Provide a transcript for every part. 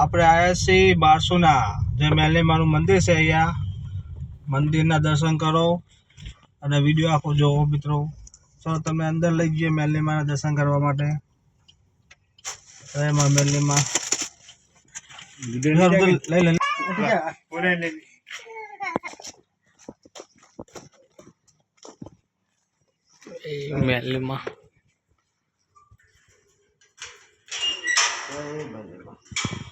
આપણે આવ્યા છીએ બારસોના. જે મેલેમાનું મંદિર છે અહીંયા. મંદિરના દર્શન કરો અને વીડિયો આખો જોવો મિત્રો. ચાલો તમે અંદર લઈ જઈએ મેલેમાના દર્શન કરવા માટે. જય મા લઈ લે મેલમાં. એ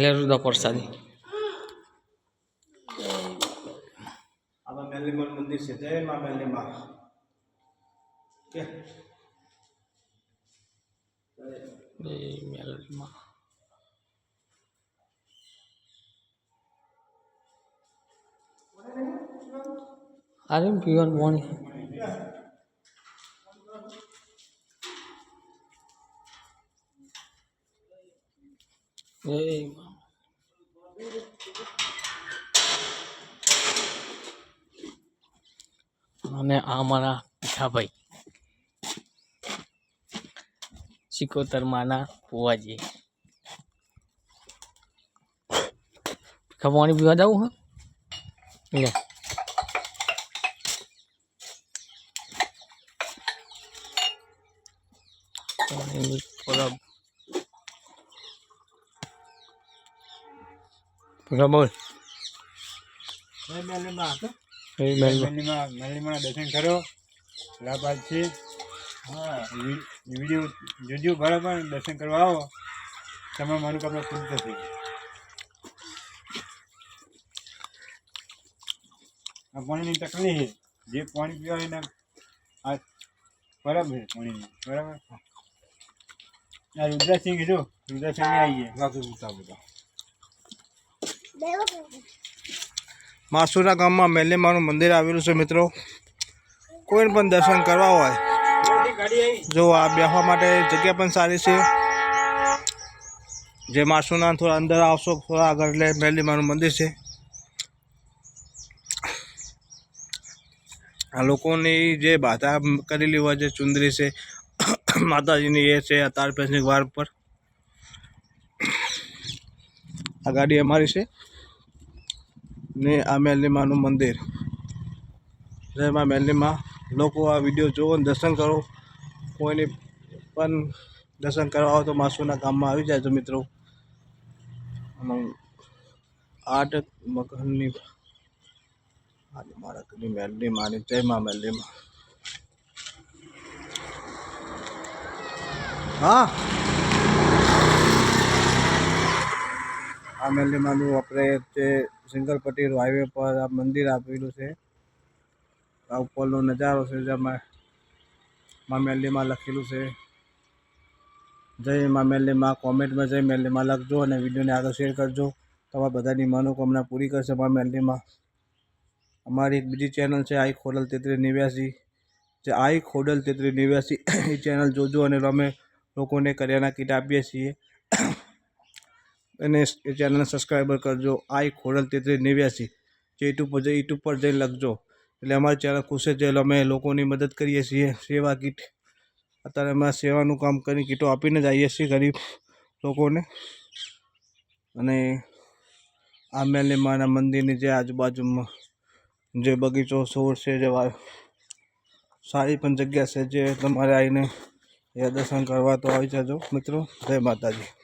લેરું દા પ્રસાદી. આમાં મેલીમાનું મંદિર છે જય મા મેલીમાં. કે મેલીમાં. અરે પીવાનું પાણી. અને આ મારા પીઠાભાઈ સિકોતર માના પુવાજી પાણી પીવા જવું હે લે પાણીની પરબ બોલ મેલીમાં હતો. મેલીમાં. મેલીમાં દર્શન કરો લાભાલ છે. હા વીડિયો જોજો બરાબર દર્શન કરવા આવો. તમારું મનોકામના પૂરું થશે. આ પાણીની તકલીફ છે. જે પાણી પીવા એના આ બરાબર છે પાણીની બરાબર? આ રુદ્રસિંહ કીધું રુદ્રસિંહ આવી ગયા. માસુરા ગામમાં મેલેમાનું મંદિર આવેલું છે, મિત્રો. કોઈને પણ દર્શન કરવા હોય, જો આ બેસવા માટે જગ્યા પણ સારી છે. જે માસુના થોડા અંદર આવશો, થોડા આગળ એટલે મેલીમાનું મંદિર છે. આ લોકોની જે બાધા કરેલી હોય, જે ચુંદરી છે, માતાજીની એ છે આ તાર પેસની વાર પર. આ ગાડી અમારી છે. ને આ મેલીમાનું મંદિર. જય મા લોકો આ વીડિયો જુઓ ને દર્શન કરો. કોઈને પણ દર્શન કરવા આવો તો માસુના ગામમાં આવી જાય તો મિત્રો. અને આઠ મગનની આજે મારા મેલડી માની જય મા હા. આ મેલીમાનું આપણે જે સિંગલપટ્ટી હાઈવે પર આ મંદિર આપેલું છે, આ ઉપરનો નજારો છે મા મેલીમાં લખેલું છે. જય મા મેલીમાં, કોમેન્ટમાં જય મેલીમાં લખજો અને વિડીયોને આગળ શેર કરજો. તમારા બધાની મનોકામના પૂરી કરશે મા મેલીમાં. અમારી એક બીજી ચેનલ છે, આઈ ખોડલ તેત્રી નેવ્યાસી જે આઈ ખોડલ તેત્રી નેવ્યાસી એ ચેનલ જોજો અને અમે લોકોને કરિયાના કીટ આપીએ છીએ. અને એ ચેનલને સબસ્ક્રાઈબર કરજો. આઈ ખોડલ તેત્રીસ નેવ્યાસી જે યુટ્યુબ પર યુટ્યુબ પર જઈને લખજો. એટલે અમારી ચેનલ ખુશ છે અમે લોકોની મદદ કરીએ છીએ. સેવા કીટ. અત્યારે અમે સેવાનું કામ કરી કીટો આપીને જ આવીએ છીએ ગરીબ લોકોને. અને આ મેલીમાના મંદિરની જે આજુબાજુમાં જે બગીચો છોડ છે, જે સારી પણ જગ્યા છે, જે તમારે આવીને દર્શન કરવા તો આવી જજો મિત્રો. જય માતાજી.